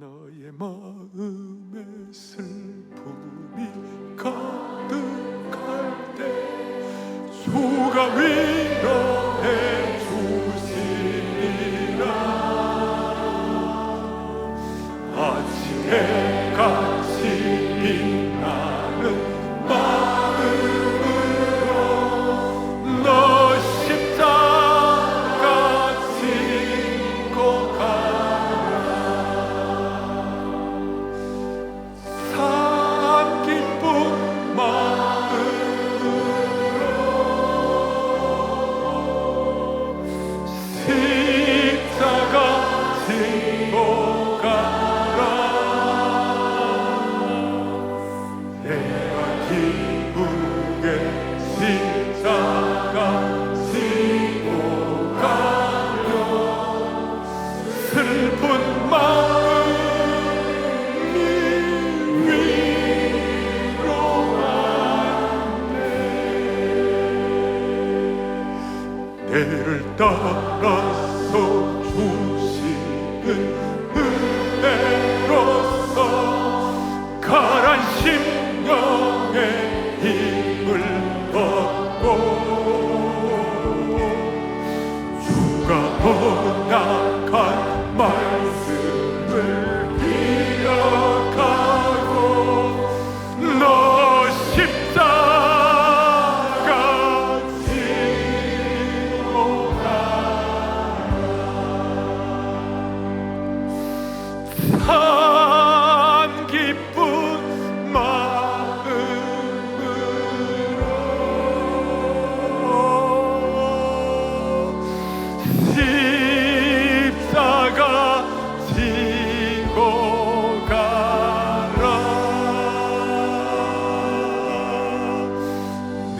너의 마음에 슬픔이 가득할 때 주가 위로해 주시리라. 아침에 따라서 주시는 은혜로서 가란 심령의 힘을 얻고 주가 보나가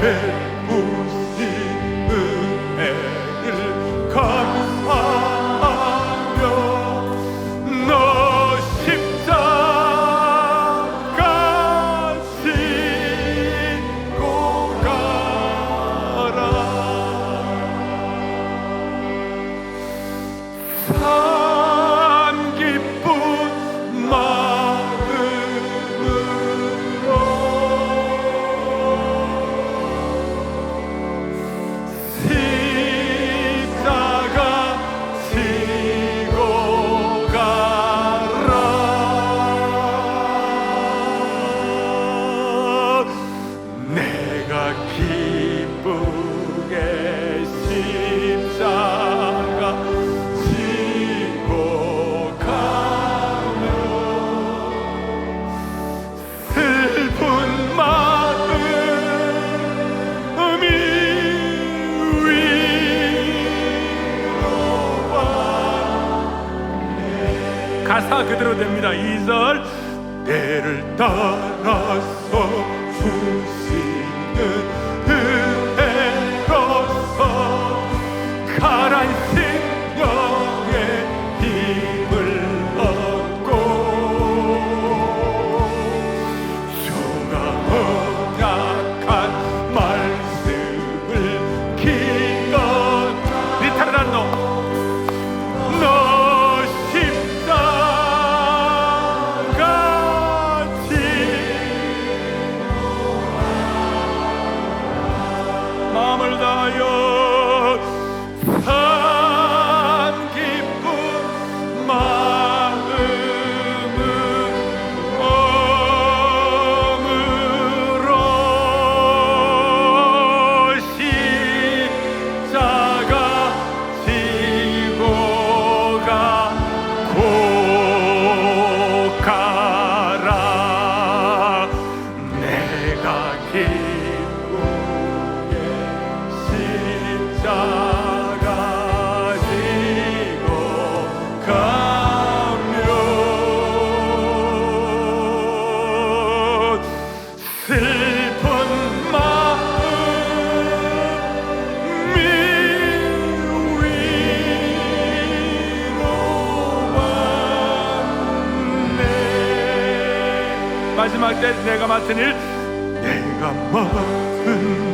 tempo 가사 그대로 됩니다. 2절 때를 따라서 부시는 마지막 때 내가 맡은 일 내가 맡은